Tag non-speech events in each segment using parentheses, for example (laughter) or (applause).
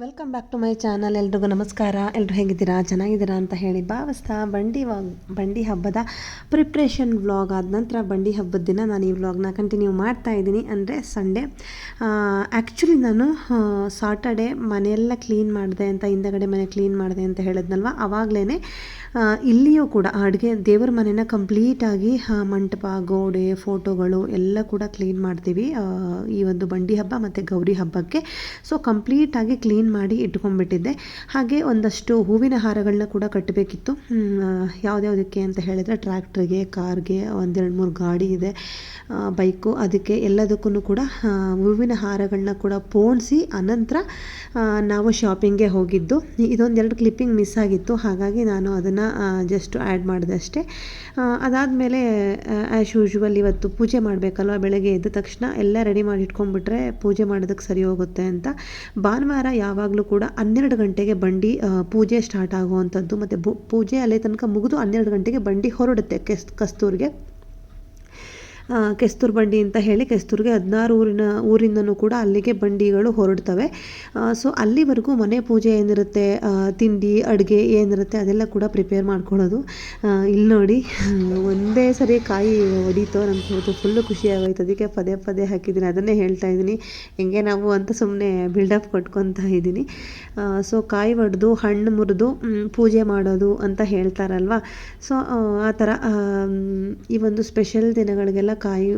Welcome back to my channel ಎಲ್ರಿಗೂ ನಮಸ್ಕಾರ. ಎಲ್ಲರೂ ಹೇಗಿದ್ದೀರಾ? ಚೆನ್ನಾಗಿದ್ದೀರಾ ಅಂತ ಹೇಳಿ ಭಾವಿಸ್ತಾ ಬಂಡಿ ವಾ- ಬಂಡಿ ಹಬ್ಬದ ಪ್ರಿಪ್ರೇಷನ್ ವ್ಲಾಗ್ ಆದ ನಂತರ ಬಂಡಿ ಹಬ್ಬದ ದಿನ ನಾನು ಈ ವ್ಲಾಗ್ನ ಕಂಟಿನ್ಯೂ ಮಾಡ್ತಾ ಇದ್ದೀನಿ. ಅಂದರೆ ಸಂಡೇ ಆ್ಯಕ್ಚುಲಿ ನಾನು ಸಾಟರ್ಡೆ ಮನೆಯೆಲ್ಲ ಕ್ಲೀನ್ ಮಾಡಿದೆ ಅಂತ, ಹಿಂದಗಡೆ ಮನೆ ಕ್ಲೀನ್ ಮಾಡಿದೆ ಅಂತ ಹೇಳಿದ್ನಲ್ವ? ಆವಾಗಲೇ ಇಲ್ಲಿಯೂ ಕೂಡ ಅಡುಗೆ ದೇವರ ಮನೆನ ಕಂಪ್ಲೀಟಾಗಿ ಮಂಟಪ, ಗೋಡೆ, ಫೋಟೋಗಳು ಎಲ್ಲ ಕೂಡ ಕ್ಲೀನ್ ಮಾಡ್ತೀವಿ. ಈ ಒಂದು ಬಂಡಿ ಹಬ್ಬ ಮತ್ತು ಗೌರಿ ಹಬ್ಬಕ್ಕೆ. ಸೊ ಕಂಪ್ಲೀಟಾಗಿ ಕ್ಲೀನ್ ಮಾಡಿ ಇಟ್ಕೊಂಡ್ಬಿಟ್ಟಿದ್ದೆ. ಹಾಗೆ ಒಂದಷ್ಟು ಹೂವಿನ ಹಾರಗಳನ್ನ ಕೂಡ ಕಟ್ಟಬೇಕಿತ್ತು ಯಾವುದ್ಯಾವುದಕ್ಕೆ ಅಂತ ಹೇಳಿದರೆ ಟ್ರ್ಯಾಕ್ಟ್ರಿಗೆ, ಕಾರ್ಗೆ ಒಂದೆರಡು ಮೂರು ಗಾಡಿ ಇದೆ. ಬೈಕು ಅದಕ್ಕೆ ಎಲ್ಲದಕ್ಕೂ ಕೂಡ ಹೂವಿನ ಹಾರಗಳನ್ನ ಕೂಡ ಪೋಣಿಸಿ ಅನಂತರ ನಾವು ಶಾಪಿಂಗ್ಗೆ ಹೋಗಿದ್ದು. ಇದೊಂದೆರಡು ಕ್ಲಿಪ್ಪಿಂಗ್ ಮಿಸ್ ಆಗಿತ್ತು. ಹಾಗಾಗಿ ನಾನು ಅದನ್ನು ಜಸ್ಟ್ ಆ್ಯಡ್ ಮಾಡಿದೆ ಅಷ್ಟೇ. ಅದಾದಮೇಲೆ ಆ್ಯಸ್ ಯೂಶ್ವಲ್ ಇವತ್ತು ಪೂಜೆ ಮಾಡಬೇಕಲ್ವ ಬೆಳಗ್ಗೆ ಎದ್ದ ತಕ್ಷಣ, ಎಲ್ಲ ರೆಡಿ ಮಾಡಿ ಇಟ್ಕೊಂಡ್ಬಿಟ್ರೆ ಪೂಜೆ ಮಾಡೋದಕ್ಕೆ ಸರಿ ಹೋಗುತ್ತೆ ಅಂತ. ಭಾನುವಾರ ಯಾವಾಗಲೂ ಕೂಡ ಹನ್ನೆರಡು ಗಂಟೆಗೆ ಬಂಡಿ ಪೂಜೆ ಸ್ಟಾರ್ಟ್ ಆಗುವಂಥದ್ದು. ಮತ್ತು ಪೂಜೆ ಅಲ್ಲೇ ತನಕ ಮುಗಿದು ಹನ್ನೆರಡು ಗಂಟೆಗೆ ಬಂಡಿ ಹೊರಡುತ್ತೆ ಕೆಸ್, ಕಸ್ತೂರಿಗೆ. ಕೆಸ್ತೂರು ಬಂಡಿ ಅಂತ ಹೇಳಿ ಕೆಸ್ತೂರಿಗೆ ಹದಿನಾರು ಊರಿನ ಊರಿಂದನೂ ಕೂಡ ಅಲ್ಲಿಗೆ ಬಂಡಿಗಳು ಹೊರಡ್ತವೆ. ಸೊ ಅಲ್ಲಿವರೆಗೂ ಮನೆ ಪೂಜೆ ಏನಿರುತ್ತೆ ತಿಂಡಿ, ಅಡುಗೆ ಏನಿರುತ್ತೆ ಅದೆಲ್ಲ ಕೂಡ ಪ್ರಿಪೇರ್ ಮಾಡ್ಕೊಳ್ಳೋದು. ಇಲ್ಲಿ ನೋಡಿ, ಒಂದೇ ಸರಿ ಕಾಯಿ ಹೊಡೀತು ನಮ್ಗೆ ಇವತ್ತು ಫುಲ್ಲು ಖುಷಿಯಾಗೋಯ್ತು ಅದಕ್ಕೆ ಪದೇ ಪದೇ ಹಾಕಿದ್ದೀನಿ. ಅದನ್ನೇ ಹೇಳ್ತಾ ಇದ್ದೀನಿ. ಹೆಂಗೆ ನಾವು ಅಂತ ಸುಮ್ಮನೆ ಬಿಲ್ಡಪ್ ಕೊಟ್ಕೊತಾ ಇದ್ದೀನಿ. ಸೊ ಕಾಯಿ ಒಡೆದು, ಹಣ್ಣು ಮುರಿದು ಪೂಜೆ ಮಾಡೋದು ಅಂತ ಹೇಳ್ತಾರಲ್ವ? ಸೊ ಆ ಥರ ಈ ಒಂದು ಸ್ಪೆಷಲ್ ದಿನಗಳಿಗೆಲ್ಲ ಕಾಯಿ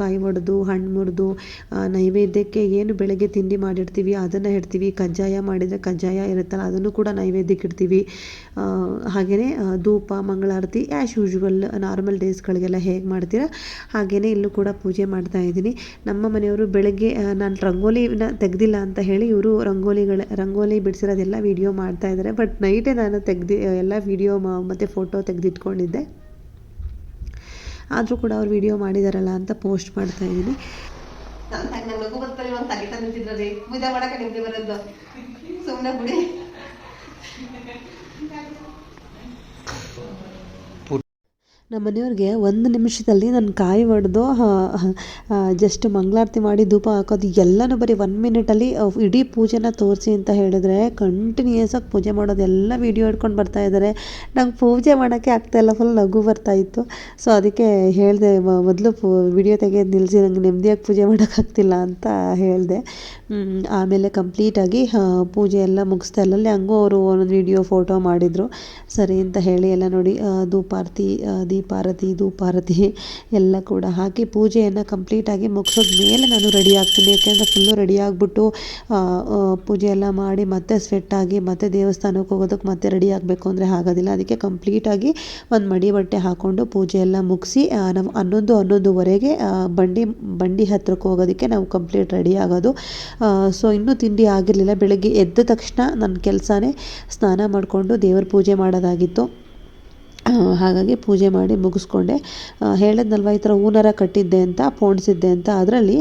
ಕಾಯಿ ಒಡೆದು, ಹಣ್ಣು ಮುರಿದು ನೈವೇದ್ಯಕ್ಕೆ ಏನು ಬೆಳಗ್ಗೆ ತಿಂಡಿ ಮಾಡಿರ್ತೀವಿ, ಅದನ್ನು ಇಡ್ತೀವಿ, ಕಜ್ಜಾಯ ಮಾಡಿದರೆ ಕಜ್ಜಾಯ ಇರುತ್ತಲ್ಲ, ಅದನ್ನು ಕೂಡ ನೈವೇದ್ಯಕ್ಕೆ ಇಡ್ತೀವಿ. ಹಾಗೆಯೇ ಧೂಪ, ಮಂಗಳಾರತಿ ಆ್ಯಸ್ ಯೂಶ್ವಲ್ ನಾರ್ಮಲ್ ಡೇಸ್ಗಳಿಗೆಲ್ಲ ಹೇಗೆ ಮಾಡ್ತೀರಾ, ಹಾಗೆಯೇ ಇಲ್ಲೂ ಕೂಡ ಪೂಜೆ ಮಾಡ್ತಾ ಇದ್ದೀನಿ. ನಮ್ಮ ಮನೆಯವರು ಬೆಳಗ್ಗೆ ನಾನು ರಂಗೋಲಿನ ತೆಗೆದಿಲ್ಲ ಅಂತ ಹೇಳಿ ಇವರು ರಂಗೋಲಿಗಳ, ರಂಗೋಲಿ ಬಿಡಿಸಿರೋದೆಲ್ಲ ವಿಡಿಯೋ ಮಾಡ್ತಾ ಇದ್ದಾರೆ. ಬಟ್ ನೈಟೇ ನಾನು ತೆಗ್ದು, ಎಲ್ಲ ವೀಡಿಯೋ ಮತ್ತು ಫೋಟೋ ತೆಗೆದಿಟ್ಕೊಂಡಿದ್ದೆ. ಆದರೂ ಕೂಡ ಅವ್ರು ವಿಡಿಯೋ ಮಾಡಿದಾರಲ್ಲ ಅಂತ ಪೋಸ್ಟ್ ಮಾಡ್ತಾ ಇದ್ದೀನಿ. ಸುಮ್ಮನೆ (laughs) ನಮ್ಮ ಮನೆಯವ್ರಿಗೆ ಒಂದು ನಿಮಿಷದಲ್ಲಿ ನಾನು ಕಾಯಿ ಒಡೆದು ಜಸ್ಟ್ ಮಂಗಳಾರತಿ ಮಾಡಿ ಧೂಪ ಹಾಕೋದು ಎಲ್ಲನೂ ಬರೀ ಒನ್ ಮಿನಿಟಲ್ಲಿ ಇಡೀ ಪೂಜೆನ ತೋರಿಸಿ ಅಂತ ಹೇಳಿದ್ರೆ ಕಂಟಿನ್ಯೂಯಸ್ ಆಗಿ ಪೂಜೆ ಮಾಡೋದು ಎಲ್ಲ ವೀಡಿಯೋ ಬರ್ತಾ ಇದ್ದಾರೆ ನಂಗೆ ಪೂಜೆ ಮಾಡೋಕ್ಕೆ ಇಲ್ಲ ಫುಲ್ ನಗು ಬರ್ತಾ ಇತ್ತು. ಸೊ ಅದಕ್ಕೆ ಹೇಳಿದೆ ಮೊದಲು ಪೂ ವಿಡಿಯೋ ತೆಗೆಯೋದು ನಿಲ್ಲಿಸಿ ನಂಗೆ ನೆಮ್ಮದಿಯಾಗಿ ಪೂಜೆ ಮಾಡೋಕ್ಕಾಗ್ತಿಲ್ಲ ಅಂತ ಹೇಳಿದೆ. ಆಮೇಲೆ ಕಂಪ್ಲೀಟಾಗಿ ಪೂಜೆ ಎಲ್ಲ ಮುಗಿಸ್ತಾ ಇಲ್ಲಲ್ಲಿ ಹಂಗೂ ಅವರು ಒಂದೊಂದು ವಿಡಿಯೋ ಫೋಟೋ ಮಾಡಿದರು. ಸರಿ ಅಂತ ಹೇಳಿ ಎಲ್ಲ ನೋಡಿ ಆ, ಧೂಪಾರತಿ ಪಾರತಿ ಇದು ಎಲ್ಲ ಕೂಡ ಹಾಕಿ ಪೂಜೆಯನ್ನು ಕಂಪ್ಲೀಟಾಗಿ ಮುಗಿಸೋದ ಮೇಲೆ ನಾನು ರೆಡಿ ಆಗ್ತೀನಿ. ಯಾಕೆಂದರೆ ಫುಲ್ಲು ರೆಡಿ ಆಗಿಬಿಟ್ಟು ಪೂಜೆ ಎಲ್ಲ ಮಾಡಿ ಮತ್ತೆ ಸ್ವೆಟ್ ಆಗಿ ಮತ್ತೆ ದೇವಸ್ಥಾನಕ್ಕೆ ಹೋಗೋದಕ್ಕೆ ಮತ್ತೆ ರೆಡಿ ಆಗಬೇಕು ಅಂದರೆ ಆಗೋದಿಲ್ಲ ಅದಕ್ಕೆ ಕಂಪ್ಲೀಟಾಗಿ ಒಂದು ಮಡಿ ಬಟ್ಟೆ ಹಾಕ್ಕೊಂಡು ಪೂಜೆ ಎಲ್ಲ ಮುಗಿಸಿ ನಾವು ಹನ್ನೊಂದು, ಹನ್ನೊಂದುವರೆಗೆ ಬಂಡಿ ಬಂಡಿ ಹತ್ರಕ್ಕೆ ಹೋಗೋದಕ್ಕೆ ನಾವು ಕಂಪ್ಲೀಟ್ ರೆಡಿ ಆಗೋದು. ಸೊ ಇನ್ನೂ ತಿಂಡಿ ಆಗಿರಲಿಲ್ಲ. ಬೆಳಗ್ಗೆ ಎದ್ದ ತಕ್ಷಣ ನನ್ನ ಕೆಲಸನೇ ಸ್ನಾನ ಮಾಡಿಕೊಂಡು ದೇವ್ರ ಪೂಜೆ ಮಾಡೋದಾಗಿತ್ತು. ಹಾಗಾಗಿ ಪೂಜೆ ಮಾಡಿ ಮುಗಿಸ್ಕೊಂಡೆ. ಹೇಳದ್ನಲ್ವ ಈ ಥರ ಹೂನಾರ ಕಟ್ಟಿದ್ದೆ ಅಂತ ಪೋಣಿಸಿದ್ದೆ ಅಂತ. ಅದರಲ್ಲಿ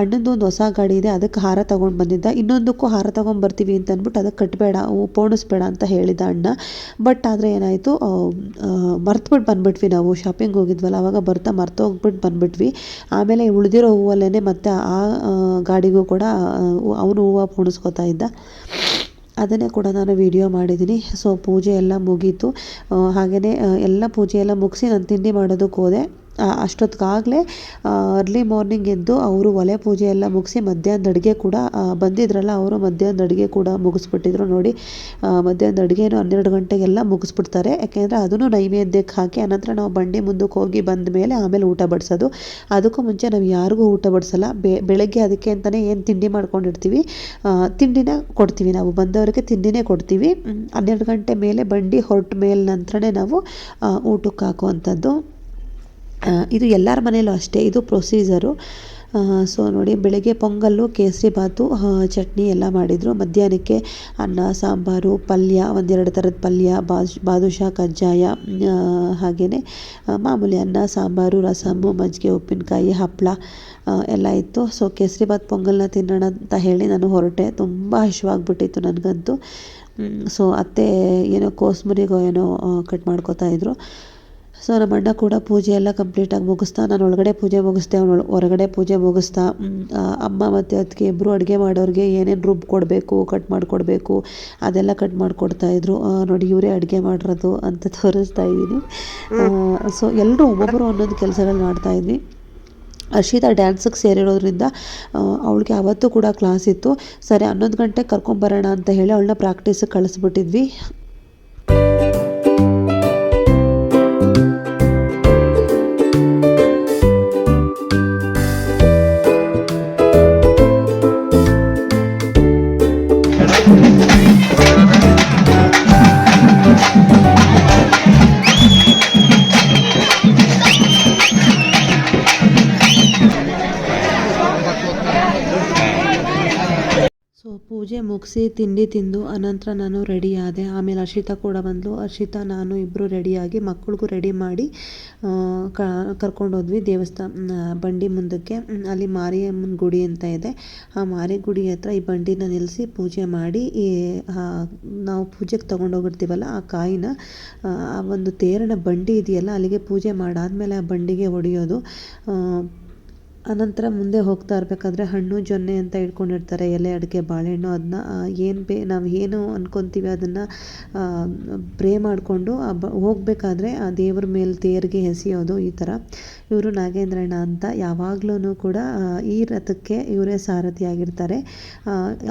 ಅಣ್ಣಂದು ಒಂದು ಹೊಸ ಗಾಡಿ ಇದೆ ಅದಕ್ಕೆ ಹಾರ ತೊಗೊಂಡು ಬಂದಿದ್ದ. ಇನ್ನೊಂದಕ್ಕೂ ಹಾರ ತೊಗೊಂಡ್ಬರ್ತೀವಿ ಅಂತ ಅಂದ್ಬಿಟ್ಟು ಅದಕ್ಕೆ ಕಟ್ಟಬೇಡ ಪೋಣಿಸ್ಬೇಡ ಅಂತ ಹೇಳಿದ ಅಣ್ಣ. ಬಟ್ ಆದರೆ ಏನಾಯಿತು ಮರ್ತುಬಿಟ್ಟು ಬಂದ್ಬಿಟ್ವಿ ನಾವು. ಶಾಪಿಂಗ್ ಹೋಗಿದ್ವಲ್ಲ ಆವಾಗ ಬರ್ತಾ ಮರ್ತೋಗ್ಬಿಟ್ಟು ಬಂದ್ಬಿಟ್ವಿ. ಆಮೇಲೆ ಉಳಿದಿರೋ ಹೂವಲ್ಲೇ ಮತ್ತೆ ಆ, ಗಾಡಿಗೂ ಕೂಡ ಅವನು ಹೂವು ಪೋಣಿಸ್ಕೊತಾ ಇದ್ದ. ಅದನ್ನೇ ಕೂಡ ನಾನು ವಿಡಿಯೋ ಮಾಡಿದ್ದೀನಿ. ಸೊ ಪೂಜೆ ಎಲ್ಲ ಮುಗೀತು. ಹಾಗೆಯೇ ಎಲ್ಲ ಪೂಜೆ ಎಲ್ಲ ಮುಗಿಸಿ ನಾನು ತಿಂಡಿ ಮಾಡೋದಕ್ಕೆ ಹೋದೆ ಅಷ್ಟೊತ್ತಿಗಾಗಲೇ ಅರ್ಲಿ ಮಾರ್ನಿಂಗ್ ಎದ್ದು ಅವರು ಒಲೆ ಪೂಜೆ ಎಲ್ಲ ಮುಗಿಸಿ ಮಧ್ಯಾಹ್ನದ ಅಡುಗೆ ಕೂಡ ಬಂದಿದ್ರಲ್ಲ, ಅವರು ಮಧ್ಯಾಹ್ನದ ಅಡುಗೆ ಕೂಡ ಮುಗಿಸ್ಬಿಟ್ಟಿದ್ರು ನೋಡಿ. ಮಧ್ಯಾಹ್ನದ ಅಡುಗೆನೂ ಹನ್ನೆರಡು ಗಂಟೆಗೆಲ್ಲ ಮುಗಿಸ್ಬಿಡ್ತಾರೆ. ಯಾಕೆಂದರೆ ಅದನ್ನು ನೈವೇದ್ಯಕ್ಕೆ ಹಾಕಿ ಆನಂತರ ನಾವು ಬಂಡಿ ಮುಂದಕ್ಕೆ ಹೋಗಿ ಬಂದ ಮೇಲೆ ಆಮೇಲೆ ಊಟ ಬಡಿಸೋದು. ಅದಕ್ಕೂ ಮುಂಚೆ ನಾವು ಯಾರಿಗೂ ಊಟ ಬಡಿಸಲ್ಲ. ಬೆಳಗ್ಗೆ ಅದಕ್ಕೆ ಅಂತಲೇ ಏನು ತಿಂಡಿ ಮಾಡ್ಕೊಂಡಿರ್ತೀವಿ ತಿಂಡಿನ ಕೊಡ್ತೀವಿ ನಾವು. ಬಂದವರಿಗೆ ತಿಂಡಿನೇ ಕೊಡ್ತೀವಿ. ಹನ್ನೆರಡು ಗಂಟೆ ಮೇಲೆ ಬಂಡಿ ಹೊರಟ ಮೇಲೆ ನಂತರನೇ ನಾವು ಊಟಕ್ಕೆ ಹಾಕುವಂಥದ್ದು. ಇದು ಎಲ್ಲರ ಮನೆಯಲ್ಲೂ ಅಷ್ಟೇ, ಇದು ಪ್ರೊಸೀಜರು ಸೊ ನೋಡಿ, ಬೆಳಗ್ಗೆ ಪೊಂಗಲ್ಲು, ಕೇಸರಿ ಬಾತು ಚಟ್ನಿ ಎಲ್ಲ ಮಾಡಿದರು. ಮಧ್ಯಾಹ್ನಕ್ಕೆ ಅನ್ನ, ಸಾಂಬಾರು, ಪಲ್ಯ, ಒಂದೆರಡು ಥರದ ಪಲ್ಯ, ಬಾಜ್, ಬಾದುಷಾ, ಕಜ್ಜಾಯ ಹಾಗೆಯೇ ಮಾಮೂಲಿ ಅನ್ನ, ಸಾಂಬಾರು ರಸಮ್ಮು ಮಜ್ಜಿಗೆ, ಉಪ್ಪಿನಕಾಯಿ ಹಪ್ಪಳ ಎಲ್ಲ ಇತ್ತು. ಸೊ ಕೇಸರಿ ಬಾತ್ ಪೊಂಗಲ್ನ ತಿನ್ನೋಣ ಅಂತ ಹೇಳಿ ನಾನು ಹೊರಟೆ. ತುಂಬ ಹಶ್ವಾಗ್ಬಿಟ್ಟಿತ್ತು ನನಗಂತೂ. ಸೊ ಅತ್ತೆ ಏನೋ ಕೋಸ್ಮುರಿಗೋ ಏನೋ ಕಟ್ ಮಾಡ್ಕೋತಾ ಇದ್ರು. ಸೊ ನಮ್ಮ ಅಣ್ಣ ಕೂಡ ಪೂಜೆ ಎಲ್ಲ ಕಂಪ್ಲೀಟಾಗಿ ಮುಗಿಸ್ತಾ, ನಾನು ಒಳಗಡೆ ಪೂಜೆ ಮುಗಿಸ್ತೆ ಅವನು ಹೊರಗಡೆ ಪೂಜೆ ಮುಗಿಸ್ತಾ. ಅಮ್ಮ ಮತ್ತು ಅದಕ್ಕೆ ಇಬ್ಬರು ಅಡುಗೆ ಮಾಡೋರಿಗೆ ಏನೇನು ರುಬ್ ಕೊಡಬೇಕು ಕಟ್ ಮಾಡಿಕೊಡ್ಬೇಕು, ಅದೆಲ್ಲ ಕಟ್ ಮಾಡಿಕೊಡ್ತಾ ಇದ್ರು. ನೋಡಿ ಇವರೇ ಅಡುಗೆ ಮಾಡಿರೋದು ಅಂತ (laughs) ತೋರಿಸ್ತಾ ಇದ್ದೀನಿ. ಸೊ ಎಲ್ಲರೂ ಒಬ್ಬೊಬ್ಬರು ಒಂದೊಂದು ಕೆಲಸಗಳು ಮಾಡ್ತಾ ಇದ್ವಿ. ಹರ್ಷಿತಾ ಡ್ಯಾನ್ಸಿಗೆ ಸೇರಿರೋದ್ರಿಂದ ಅವಳಿಗೆ ಅವತ್ತು ಕೂಡ ಕ್ಲಾಸ್ ಇತ್ತು. ಸರಿ, ಹನ್ನೊಂದು ಗಂಟೆಗೆ ಕರ್ಕೊಂಬರೋಣ ಅಂತ ಹೇಳಿ ಅವಳನ್ನ ಪ್ರಾಕ್ಟೀಸಿಗೆ ಕಳಿಸ್ಬಿಟ್ಟಿದ್ವಿ. ಪೂಜೆ ಮುಗಿಸಿ ತಿಂಡಿ ತಿಂದು ಅನಂತರ ನಾನು ರೆಡಿ ಆದೆ ಆಮೇಲೆ ಹರ್ಷಿತಾ ಕೂಡ ಬಂದಳು ಹರ್ಷಿತಾ ನಾನು ಇಬ್ಬರು ರೆಡಿಯಾಗಿ ಮಕ್ಕಳಿಗೂ ರೆಡಿ ಮಾಡಿ ಕರ್ಕೊಂಡು ಹೋದ್ವಿ ದೇವಸ್ಥಾನ ಬಂಡಿ ಮುಂದಕ್ಕೆ. ಅಲ್ಲಿ ಮಾರಿಯಮ್ಮನ ಗುಡಿ ಅಂತ ಇದೆ. ಆ ಮಾರಿ ಗುಡಿ ಹತ್ರ ಈ ಬಂಡಿನ ನಿಲ್ಲಿಸಿ ಪೂಜೆ ಮಾಡಿ, ಈ ನಾವು ಪೂಜೆಗೆ ತೊಗೊಂಡೋಗಿರ್ತೀವಲ್ಲ, ಆ ಕಾಯಿನ, ಆ ಒಂದು ತೇರಿನ ಬಂಡಿ ಇದೆಯಲ್ಲ, ಅಲ್ಲಿಗೆ ಪೂಜೆ ಮಾಡಾದಮೇಲೆ ಆ ಬಂಡಿಗೆ ಹೊಡೆಯೋದು ಅನಂತರ ಮುಂದೆ ಹೋಗ್ತಾ ಇರಬೇಕಾದ್ರೆ ಹಣ್ಣು, ಜೊನ್ನೆ ಅಂತ ಇಟ್ಕೊಂಡಿರ್ತಾರೆ, ಎಲೆ, ಅಡಿಕೆ, ಬಾಳೆಹಣ್ಣು ಅದನ್ನ ಏನು ಬೇ, ನಾವು ಏನು ಅಂದ್ಕೊಂತೀವಿ ಅದನ್ನು ಪ್ರೇ ಮಾಡಿಕೊಂಡು ಬ, ಹೋಗಬೇಕಾದ್ರೆ ಆ ದೇವ್ರ ಮೇಲೆ ತೇರಿಗೆ ಎಸೆಯೋದು ಈ ಥರ ಇವರು ನಾಗೇಂದ್ರಣ್ಣ ಅಂತ ಯಾವಾಗ್ಲೂ ಕೂಡ ಈ ರಥಕ್ಕೆ ಇವರೇ ಸಾರಥಿಯಾಗಿರ್ತಾರೆ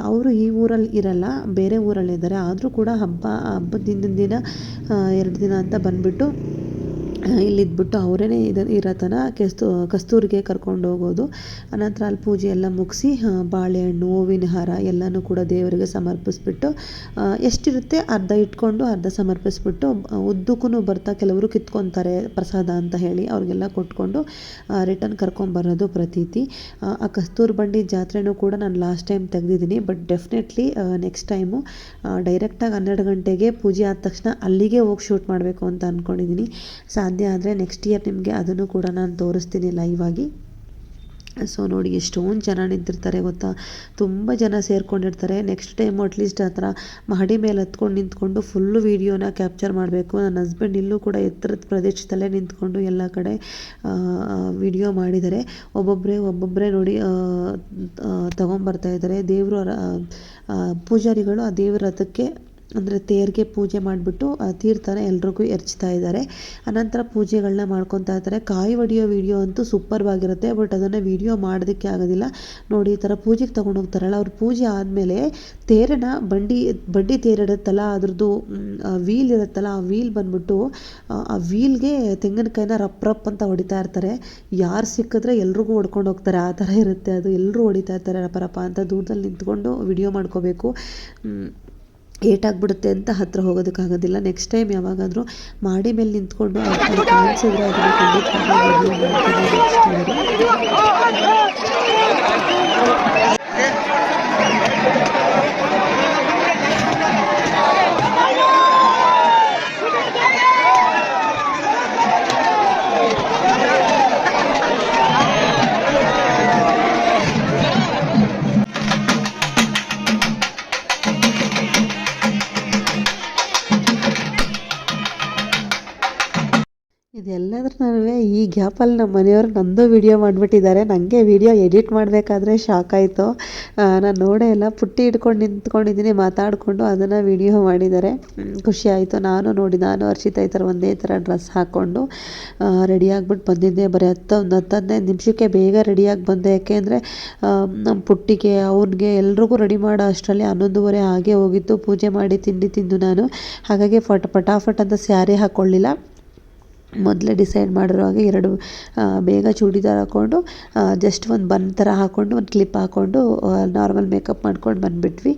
ಅವರು ಈ ಊರಲ್ಲಿ ಇರಲ್ಲ, ಬೇರೆ ಊರಲ್ಲಿದ್ದಾರೆ. ಆದರೂ ಕೂಡ ಹಬ್ಬ ಹಬ್ಬದ ದಿನ ಎರಡು ದಿನ ಅಂತ ಬಂದುಬಿಟ್ಟು ಇಲ್ಲಿದ್ಬಿಟ್ಟು ಅವರೇ ಇದು ಇರೋ ಥರ ಕೆಸ್ತು ಕಸ್ತೂರಿಗೆ ಕರ್ಕೊಂಡು ಹೋಗೋದು. ಅನಂತರ ಅಲ್ಲಿ ಪೂಜೆ ಎಲ್ಲ ಮುಗಿಸಿ ಬಾಳೆಹಣ್ಣು ಹೂವಿನ ಹಾರ ಎಲ್ಲನೂ ಕೂಡ ದೇವರಿಗೆ ಸಮರ್ಪಿಸ್ಬಿಟ್ಟು ಎಷ್ಟಿರುತ್ತೆ ಅರ್ಧ ಇಟ್ಕೊಂಡು ಅರ್ಧ ಸಮರ್ಪಿಸ್ಬಿಟ್ಟು ಉದ್ದಕ್ಕೂ ಬರ್ತಾ ಕೆಲವರು ಕಿತ್ಕೊತಾರೆ ಪ್ರಸಾದ ಅಂತ ಹೇಳಿ ಅವ್ರಿಗೆಲ್ಲ ಕೊಟ್ಕೊಂಡು ರಿಟರ್ನ್ ಕರ್ಕೊಂಬರೋದು ಪ್ರತೀತಿ. ಆ, ಕಸ್ತೂರ್ ಬಂಡಿ ಜಾತ್ರೆನೂ ಕೂಡ ನಾನು ಲಾಸ್ಟ್ ಟೈಮ್ ತೆಗೆದಿದ್ದೀನಿ ಬಟ್ ಡೆಫಿನೆಟ್ಲಿ ನೆಕ್ಸ್ಟ್ ಟೈಮು ಡೈರೆಕ್ಟಾಗಿ ಹನ್ನೆರಡು ಗಂಟೆಗೆ ಪೂಜೆ ಆದ ತಕ್ಷಣ ಅಲ್ಲಿಗೆ ಹೋಗಿ ಶೂಟ್ ಮಾಡಬೇಕು ಅಂತ ಅಂದ್ಕೊಂಡಿದ್ದೀನಿ ಸಾಧ್ಯ ಆದರೆ ನೆಕ್ಸ್ಟ್ ಇಯರ್ ನಿಮಗೆ ಅದನ್ನು ಕೂಡ ನಾನು ತೋರಿಸ್ತೀನಿ ಲೈವ್ ಆಗಿ. ಸೊ ನೋಡಿ, ಎಷ್ಟೊಂದು ಜನ ನಿಂತಿರ್ತಾರೆ ಗೊತ್ತಾ? ತುಂಬ ಜನ ಸೇರ್ಕೊಂಡಿರ್ತಾರೆ. ನೆಕ್ಸ್ಟ್ ಟೈಮ್ ಅಟ್ಲೀಸ್ಟ್ ಆ ಥರ ಮಹಡಿ ಮೇಲೆ ಹತ್ಕೊಂಡು ನಿಂತ್ಕೊಂಡು ಫುಲ್ಲು ವೀಡಿಯೋನ ಕ್ಯಾಪ್ಚರ್ ಮಾಡಬೇಕು. ನನ್ನ ಹಸ್ಬೆಂಡ್ ಇಲ್ಲೂ ಕೂಡ ಎತ್ತರದ ಪ್ರದೇಶದಲ್ಲೇ ನಿಂತ್ಕೊಂಡು ಎಲ್ಲ ಕಡೆ ವಿಡಿಯೋ ಮಾಡಿದ್ದಾರೆ. ಒಬ್ಬೊಬ್ಬರೇ ಒಬ್ಬೊಬ್ಬರೇ ನೋಡಿ ತಗೊಂಬರ್ತಾ ಇದ್ದಾರೆ. ದೇವರು ಪೂಜಾರಿಗಳು ಆ ದೇವರ ರಥಕ್ಕೆ ಅಂದರೆ ತೇರಿಗೆ ಪೂಜೆ ಮಾಡಿಬಿಟ್ಟು ಆ ತೀರ್ಥನ ಎಲ್ರಿಗೂ ಎರಚ್ತಾ ಇದ್ದಾರೆ ಅನಂತರ ಪೂಜೆಗಳನ್ನ ಮಾಡ್ಕೊತಾ ಇದ್ದಾರೆ ಕಾಯಿ ಒಡೆಯೋ ವಿಡಿಯೋ ಅಂತೂ ಸೂಪರ್ವಾಗಿರುತ್ತೆ ಬಟ್ ಅದನ್ನು ವಿಡಿಯೋ ಮಾಡೋದಕ್ಕೆ ಆಗೋದಿಲ್ಲ. ನೋಡಿ ಈ ಥರ ಪೂಜೆಗೆ ತೊಗೊಂಡು ಹೋಗ್ತಾರಲ್ಲ ಅವ್ರ ಪೂಜೆ ಆದಮೇಲೆ ತೇರನ್ನ ಬಂಡಿ ಬಂಡಿ ತೇರಿಡುತ್ತಲ್ಲ ಅದ್ರದ್ದು ವೀಲ್ ಇರುತ್ತಲ್ಲ ಆ ವೀಲ್ ಬಂದ್ಬಿಟ್ಟು ಆ, ವೀಲ್ಗೆ ತೆಂಗಿನಕಾಯಿನ ರಪ್ ರಪ್ ಅಂತ ಹೊಡಿತಾ ಇರ್ತಾರೆ. ಯಾರು ಸಿಕ್ಕಿದ್ರೆ ಎಲ್ರಿಗೂ ಹೊಡ್ಕೊಂಡು ಹೋಗ್ತಾರೆ. ಆ ಥರ ಇರುತ್ತೆ. ಅದು ಎಲ್ಲರೂ ಹೊಡಿತಾ ಇರ್ತಾರೆ. ರಪ ರಪ ಅಂತ ದೂರದಲ್ಲಿ ನಿಂತ್ಕೊಂಡು ವಿಡಿಯೋ ಮಾಡ್ಕೋಬೇಕು. ಏಟಾಗ್ಬಿಡುತ್ತೆ ಅಂತ ಹತ್ತಿರ ಹೋಗೋದಕ್ಕಾಗೋದಿಲ್ಲ. ನೆಕ್ಸ್ಟ್ ಟೈಮ್ ಯಾವಾಗಾದರೂ ಮಾಡಿ ಮೇಲೆ ನಿಂತ್ಕೊಂಡು ಕಾಣಿಸಿದ್ರೆ ಅದನ್ನು ಖಂಡಿತವಾಗಿ ನಡುವೆ ಈ ಗ್ಯಾಪಲ್ಲಿ ನಮ್ಮ ಮನೆಯವರು ನಂದು ವಿಡಿಯೋ ಮಾಡಿಬಿಟ್ಟಿದ್ದಾರೆ. ನನಗೆ ವಿಡಿಯೋ ಎಡಿಟ್ ಮಾಡಬೇಕಾದ್ರೆ ಶಾಕ್ ಆಯಿತು. ನಾನು ನೋಡೇ ಇಲ್ಲ. ಪುಟ್ಟಿ ಹಿಡ್ಕೊಂಡು ನಿಂತ್ಕೊಂಡಿದ್ದೀನಿ ಮಾತಾಡಿಕೊಂಡು ಅದನ್ನು ವಿಡಿಯೋ ಮಾಡಿದ್ದಾರೆ. ಖುಷಿ ಆಯಿತು. ನಾನು ನೋಡಿ, ನಾನು ಅರ್ಚಿತ ಈ ಥರ ಒಂದೇ ಥರ ಡ್ರೆಸ್ ಹಾಕ್ಕೊಂಡು ರೆಡಿ ಬಂದಿದ್ದೆ. ಬರೀ ಹತ್ತು ಒಂದು ಹತ್ತು ಹದಿನೈದು ನಿಮಿಷಕ್ಕೆ ಬೇಗ ರೆಡಿಯಾಗಿ ಬಂದೆ. ಯಾಕೆಂದರೆ ನಮ್ಮ ಪುಟ್ಟಿಗೆ, ಅವ್ನಿಗೆ ಎಲ್ರಿಗೂ ರೆಡಿ ಮಾಡೋ ಅಷ್ಟರಲ್ಲಿ ಹನ್ನೊಂದುವರೆ ಹಾಗೆ ಹೋಗಿತ್ತು. ಪೂಜೆ ಮಾಡಿ ತಿಂಡಿ ತಿಂದು ನಾನು. ಹಾಗಾಗಿ ಫಟ್, ಪಟಾಫಟ್ ಅಂತ ಸ್ಯಾರಿ ಹಾಕ್ಕೊಳ್ಳಿಲ್ಲ ಮೊದಲೇ ಡಿಸೈಡ್ ಮಾಡಿರೋ ಹಾಗೆ ಎರಡು ಬೇಗ ಚೂಡಿದಾರ್ ಹಾಕ್ಕೊಂಡು ಜಸ್ಟ್ ಒಂದು ಬನ್ ಥರ ಹಾಕ್ಕೊಂಡು ಒಂದು ಕ್ಲಿಪ್ ಹಾಕ್ಕೊಂಡು ನಾರ್ಮಲ್ ಮೇಕಪ್ ಮಾಡ್ಕೊಂಡು ಬಂದುಬಿಟ್ವಿ.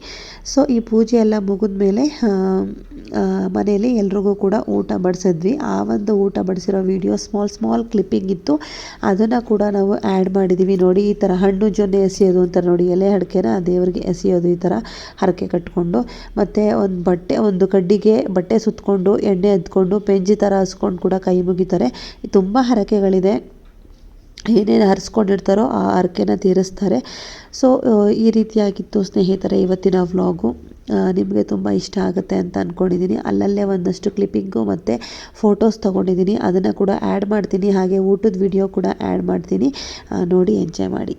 ಸೊ ಈ ಪೂಜೆ ಎಲ್ಲ ಮುಗಿದ್ಮೇಲೆ ಮನೆಯಲ್ಲಿ ಎಲ್ರಿಗೂ ಕೂಡ ಊಟ ಬಡಿಸಿದ್ವಿ. ಆ ಒಂದು ಊಟ ಬಡಿಸಿರೋ ವಿಡಿಯೋ ಸ್ಮಾಲ್ ಸ್ಮಾಲ್ ಕ್ಲಿಪ್ಪಿಂಗ್ ಇತ್ತು. ಅದನ್ನು ಕೂಡ ನಾವು ಆ್ಯಡ್ ಮಾಡಿದ್ದೀವಿ ನೋಡಿ, ಈ ಥರ ಹಣ್ಣು ಜೊನ್ನೆ ಎಸೆಯೋದು ಅಂತ ನೋಡಿ, ಎಲೆ ಅಡಿಕೆನ ದೇವರಿಗೆ ಎಸೆಯೋದು ಈ ಥರ ಹರಕೆ ಕಟ್ಕೊಂಡು, ಮತ್ತು ಒಂದು ಬಟ್ಟೆ, ಒಂದು ಕಡ್ಡಿಗೆ ಬಟ್ಟೆ ಸುತ್ತಕೊಂಡು ಎಣ್ಣೆ ಎದ್ಕೊಂಡು ಪೆಂಜಿ ಥರ ಹಸ್ಕೊಂಡು ಕೂಡ ಕೈ ಮುಗಿತಾರೆ. ತುಂಬ ಹರಕೆಗಳಿದೆ. ಏನೇನು ಹರಿಸ್ಕೊಂಡಿರ್ತಾರೋ ಆ ಹರಕೆನ ತೀರಿಸ್ತಾರೆ. ಸೊ ಈ ರೀತಿಯಾಗಿತ್ತು ಸ್ನೇಹಿತರೆ ಇವತ್ತಿನ ವ್ಲಾಗು. ನಿಮಗೆ ತುಂಬ ಇಷ್ಟ ಆಗುತ್ತೆ ಅಂತ ಅಂದ್ಕೊಂಡಿದ್ದೀನಿ ಅಲ್ಲಲ್ಲೇ ಒಂದಷ್ಟು ಕ್ಲಿಪ್ಪಿಂಗು ಮತ್ತು ಫೋಟೋಸ್ ತೊಗೊಂಡಿದ್ದೀನಿ ಅದನ್ನು ಕೂಡ ಆ್ಯಡ್ ಮಾಡ್ತೀನಿ. ಹಾಗೆ ಊಟದ ವಿಡಿಯೋ ಕೂಡ ಆ್ಯಡ್ ಮಾಡ್ತೀನಿ. ನೋಡಿ, ಎಂಜಾಯ್ ಮಾಡಿ.